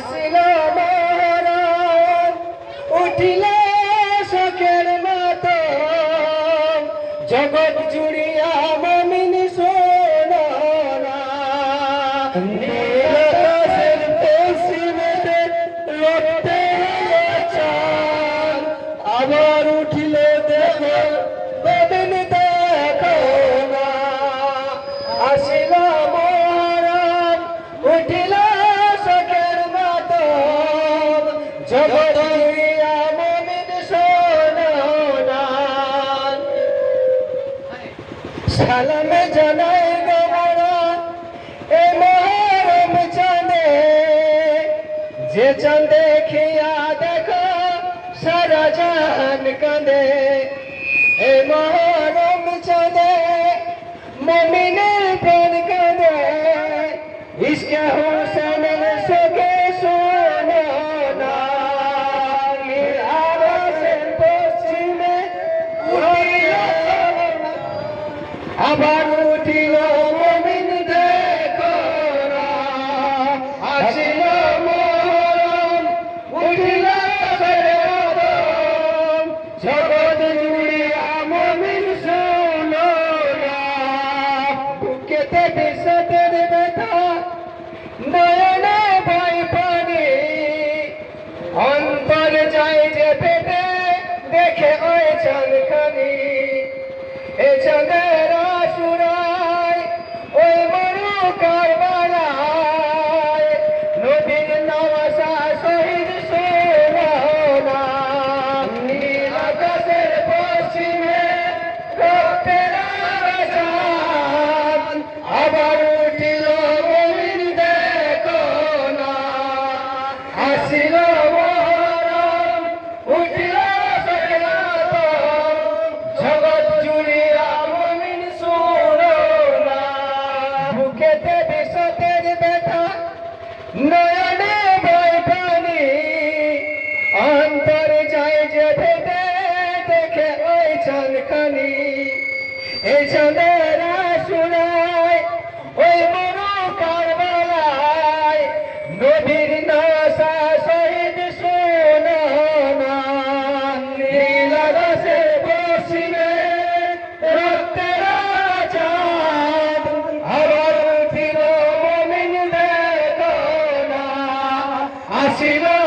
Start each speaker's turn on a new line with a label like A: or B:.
A: আসিল উঠিল শখের মতো। জগৎ জুড়িয়া মমিন সোনা রক্ত সালামে জানাই গোবরা এ মহরম চাঁদে যে চাঁদে খিয়া দেখো সারা জান কাঁদে এ মহরম চাঁদে মমিনের প্রাণ কাঁদে ইসকে হোসেনের আবার উঠিল মমিন দেখো না, আসিল মহরম, উঠিল আদম, জগৎ জুড়িয়া মমিন শোনো না। বুকেতে বিষতের ব্যথা, নয়নে ভয় পানি, অন্তর যায় যে পেটে দেখে ওই চাঁদখানি এ চাঁদের নয়নে ভয় পানি অন্তর যায় যে ভেটে দেখে ওই চাঁদখানি এই চাঁদের আশুরা ছিল